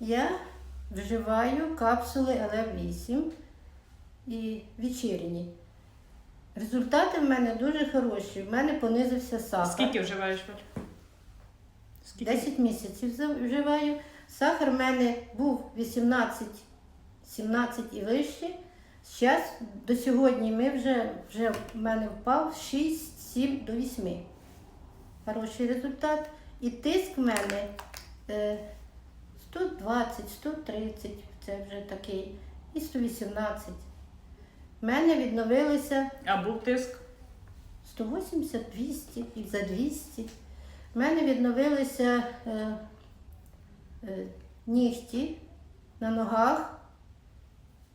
Я вживаю капсули ЛФ8 і вечірні. Результати в мене дуже хороші. В мене понизився сахар. Скільки вживаєш? Скільки? 10 місяців вживаю. Сахар в мене був 18, 17 і вище. Зараз до сьогодні ми вже, вже в мене впав 6-7 до 8. Хороший результат. І тиск в мене е, 120, 130, це вже такий, і 118. В мене відновилися А був тиск? 180, 200 і за 200. У мене відновилися е, е, нігті на ногах.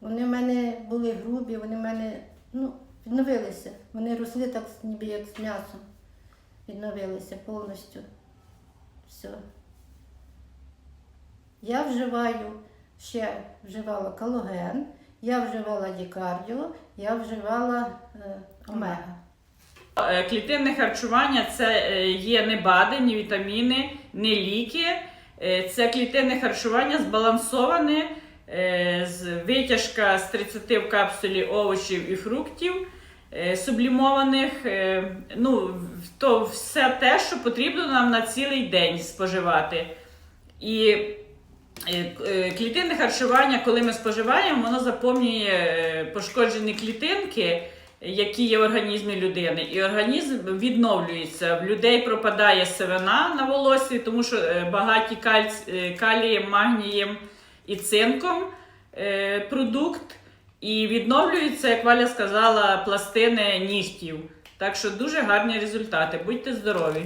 Вони в мене були грубі, вони в мене ну, відновилися. Вони росли так, ніби як з м'ясом. Відновилися повністю. Все. Я вживаю, ще вживала калоген, я вживала дікардіо, я вживала е, омега. Е, Клітинне харчування це е, є не БАДи, ні вітаміни, не ліки. Е, Це клітинне харчування збалансоване, з витяжка з 30 в капсулі овочів і фруктів, сублімованих. Ну, то все те, що потрібно нам на цілий день споживати. І клітинне харчування, коли ми споживаємо, воно заповнює е, пошкоджені клітинки, які є в організмі людини, і організм відновлюється. В людей пропадає сивина на волосі, тому що е, багаті е, калієм, магнієм і цинком е, продукт. І відновлюються, як Валя сказала, пластини нігтів. Так що дуже гарні результати. Будьте здорові!